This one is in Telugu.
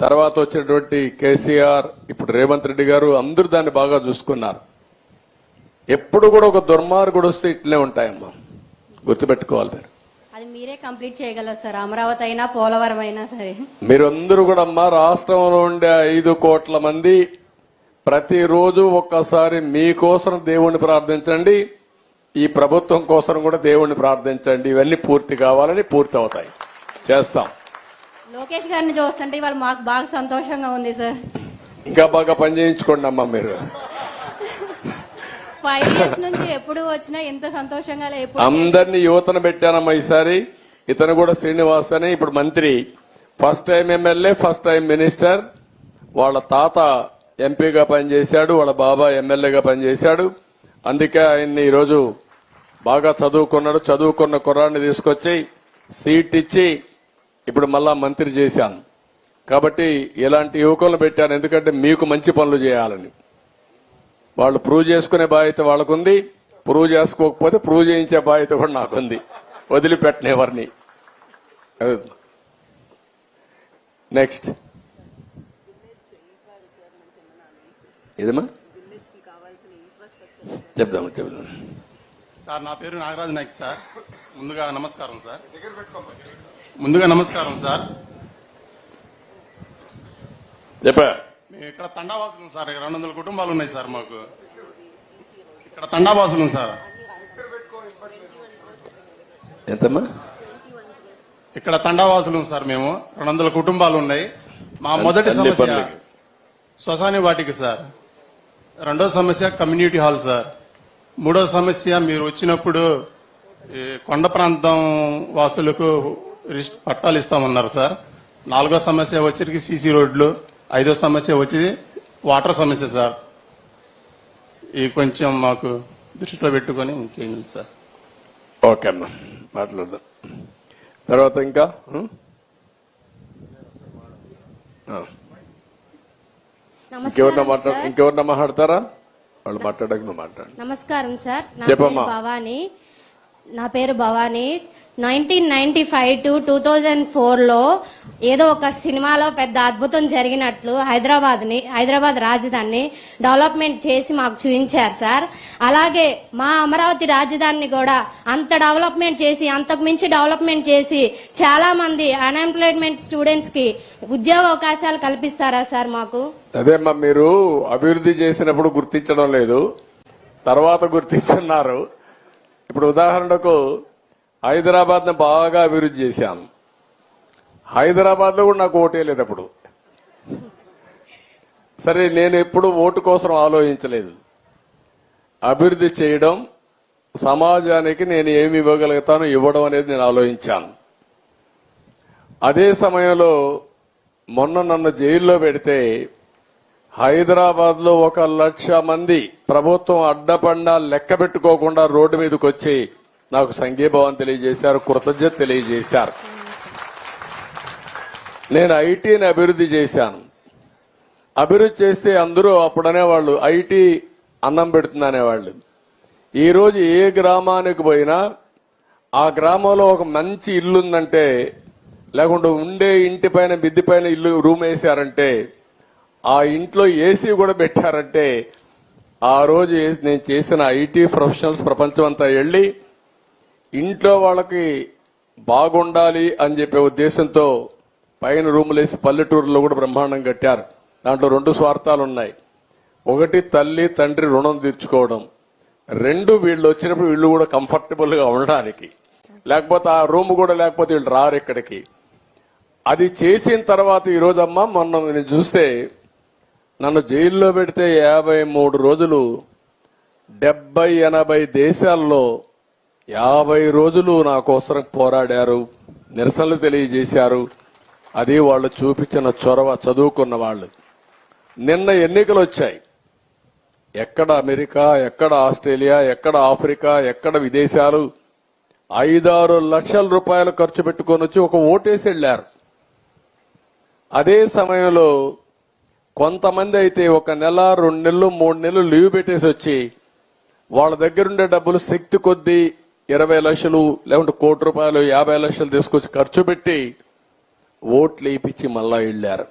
తర్వాత వచ్చినటువంటి కేసీఆర్ ఇప్పుడు రేవంత్ రెడ్డి గారు అందరూ దాన్ని బాగా చూసుకున్నారు. ఎప్పుడు కూడా ఒక దుర్మార్గుడు వస్తే ఇట్లే ఉంటాయమ్మా. గుర్తుపెట్టుకోవాలి మీరు. అది మీరే కంప్లీట్ చేయగలరు సార్? అమరావతి అయినా పోలవరం అయినా సరే. మీరందరూ కూడా అమ్మా రాష్ట్రంలో ఉండే ఐదు కోట్ల మంది ప్రతిరోజు ఒక్కసారి మీకోసం దేవుణ్ణి ప్రార్థించండి. ఈ ప్రభుత్వం కోసం కూడా దేవుణ్ణి ప్రార్థించండి. ఇవన్నీ పూర్తి కావాలని పూర్తి అవుతాయి చేస్తాం. లోకేష్ గారిని చూస్తుంటే ఇవాళ మాకు బాగా సంతోషంగా ఉంది సార్. ఇంకా బాగా పని చేయించుకోండి అమ్మా మీరు. ఫైవ్ ఇయర్స్ నుంచి ఎప్పుడు వచ్చినా ఎంత సంతోషంగా లే- ఎప్పుడు అందరినీ యువతను పెట్టానమ్మా ఈసారి. ఇతను కూడా శ్రీనివాస్ అని ఇప్పుడు మంత్రి first time MLA first time minister వాళ్ళ తాత ఎంపీగా పనిచేశాడు వాళ్ళ బాబా ఎమ్మెల్యేగా పనిచేశాడు. అందుకే ఆయన్ని ఈరోజు బాగా చదువుకున్నాడు. చదువుకున్న కుర్రాన్ని తీసుకొచ్చి సీట్ ఇచ్చి ఇప్పుడు మళ్ళా మంత్రి చేశాను. కాబట్టి ఇలాంటి యువకులను పెట్టాను. ఎందుకంటే మీకు మంచి పనులు చేయాలని. వాళ్ళు ప్రూవ్ చేసుకునే బాధ్యత వాళ్ళకుంది. ప్రూవ్ చేసుకోకపోతే ప్రూవ్ చేయించే బాధ్యత కూడా నాకుంది. వదిలిపెట్టనేవారిని నెక్స్ట్. ఏదమ్మా? చెప్దాం చెప్దాం సార్ నా పేరు నాగరాజు నాయక్ సార్. ముందుగా నమస్కారం సార్. ముందుగా నమస్కారం సార్. చెప్పా. మేము ఇక్కడ తండావాసులు సార్. రెండు వందల కుటుంబాలు ఉన్నాయి సార్ మాకు. ఇక్కడ తండావాసులు సార్. ఎంతమ్మా? ఇక్కడ తండావాసులు సార్ మేము. రెండు వందల కుటుంబాలు ఉన్నాయి. మా మొదటి సమస్య. శ్మశాని వాటికి సార్. రెండో సమస్య కమ్యూనిటీ హాల్ సార్. మూడో సమస్య మీరు వచ్చినప్పుడు కొండ ప్రాంతం వాసులకు పట్టాలు ఇస్తామన్నారు సార్. నాలుగో సమస్య వచ్చరికి సీసీ రోడ్లు ఐదో సమస్య వచ్చి వాటర్ సమస్య సార్. ఈ కొంచెం మాకు దృష్టిలో పెట్టుకొని చేయండి సార్. ఓకే అమ్మా మాట్లాడదాం. తర్వాత ఇంకా? మాట్లాడ ఇంకెవరన్నా మాట్లాడతారా? వాళ్ళు మాట్లాడక నువ్వు మాట్లాడు. నమస్కారం సార్. నా చెప్పమ్మా. భవానీ. నా పేరు Bhavani. Nineteen ninety five to two thousand ఫోర్లో ఏదో ఒక సినిమాలో పెద్ద అద్భుతం జరిగినట్లు హైదరాబాద్ని హైదరాబాద్ రాజధానిని డెవలప్మెంట్ చేసి మాకు చూపించారు సార్. అలాగే మా అమరావతి రాజధానిని కూడా అంత డెవలప్మెంట్ చేసి అంతకు మించి డెవలప్మెంట్ చేసి చాలామంది అన్ఎంప్లాయ్మెంట్ స్టూడెంట్స్కి ఉద్యోగ అవకాశాలు కల్పిస్తారా సార్ మాకు? అదేమ్మా మీరు అభివృద్ధి చేసినప్పుడు గుర్తించడం లేదు తర్వాత గుర్తిస్తున్నారు ఇప్పుడు ఉదాహరణకు హైదరాబాద్ని బాగా అభివృద్ధి చేశాను హైదరాబాద్లో కూడా నాకు ఓటే లేదు అప్పుడు. సరే నేను ఎప్పుడు ఓటు కోసం ఆలోచించలేదు. అభివృద్ధి చేయడం సమాజానికి నేను ఏమి ఇవ్వగలుగుతానో ఇవ్వడం అనేది నేను ఆలోచించాను. అదే సమయంలో మొన్న నన్ను జైల్లో పెడితే హైదరాబాద్లో ఒక లక్ష మంది ప్రభుత్వం అడ్డపండా లెక్క పెట్టుకోకుండా రోడ్డు మీదకి వచ్చి నాకు సంఘీభావం తెలియజేశారు కృతజ్ఞత తెలియజేశారు. నేను ఐటీని అభివృద్ధి చేశాను. అభివృద్ధి చేస్తే అందరూ అప్పుడు అనేవాళ్ళు ఐటీ అన్నం పెడుతుంది అనేవాళ్ళు ఈరోజు ఏ గ్రామానికి పోయినా ఆ గ్రామంలో ఒక మంచి ఇల్లు ఉందంటే లేకుంటే ఉండే ఇంటి పైన బిద్ది పైన ఇల్లు రూమ్ వేసారంటే ఆ ఇంట్లో ఏసీ కూడా పెట్టారంటే ఆ రోజు నేను చేసిన ఐటీ ప్రొఫెషనల్స్ ప్రపంచం అంతా వెళ్ళి ఇంట్లో వాళ్ళకి బాగుండాలి అని చెప్పే ఉద్దేశంతో పైన రూములు వేసి పల్లెటూరులో కూడా బ్రహ్మాండం కట్టారు. దాంట్లో రెండు స్వార్థాలు ఉన్నాయి. ఒకటి తల్లి తండ్రి రుణం తీర్చుకోవడం. రెండు వీళ్ళు వచ్చినప్పుడు వీళ్ళు కూడా కంఫర్టబుల్గా ఉండడానికి. లేకపోతే ఆ రూమ్ కూడా లేకపోతే వీళ్ళు రారు ఇక్కడికి. అది చేసిన తర్వాత ఈ రోజమ్మా మొన్న నేను చూస్తే నన్ను జైల్లో పెడితే యాభై మూడు రోజులు డెబ్బై ఎనభై దేశాల్లో యాభై రోజులు నా కోసం పోరాడారు నిరసనలు తెలియజేశారు. అది వాళ్ళు చూపించిన చొరవ చదువుకున్న వాళ్ళు. నిన్న ఎన్నికలు వచ్చాయి. ఎక్కడ అమెరికా ఎక్కడ ఆస్ట్రేలియా ఎక్కడ ఆఫ్రికా ఎక్కడ విదేశాలు ఐదారు లక్షల రూపాయలు ఖర్చు పెట్టుకొని వచ్చి ఒక ఓటేసి వెళ్ళారు. అదే సమయంలో కొంతమంది అయితే ఒక నెల రెండు నెలలు మూడు నెలలు లీవ్ పెట్టేసి వచ్చి వాళ్ళ దగ్గరుండే డబ్బులు శక్తి కొద్దీ ఇరవై లక్షలు లేకుంటే కోటి రూపాయలు యాభై లక్షలు తీసుకొచ్చి ఖర్చు పెట్టి ఓట్లు వేయించి మళ్ళా వెళ్ళారు.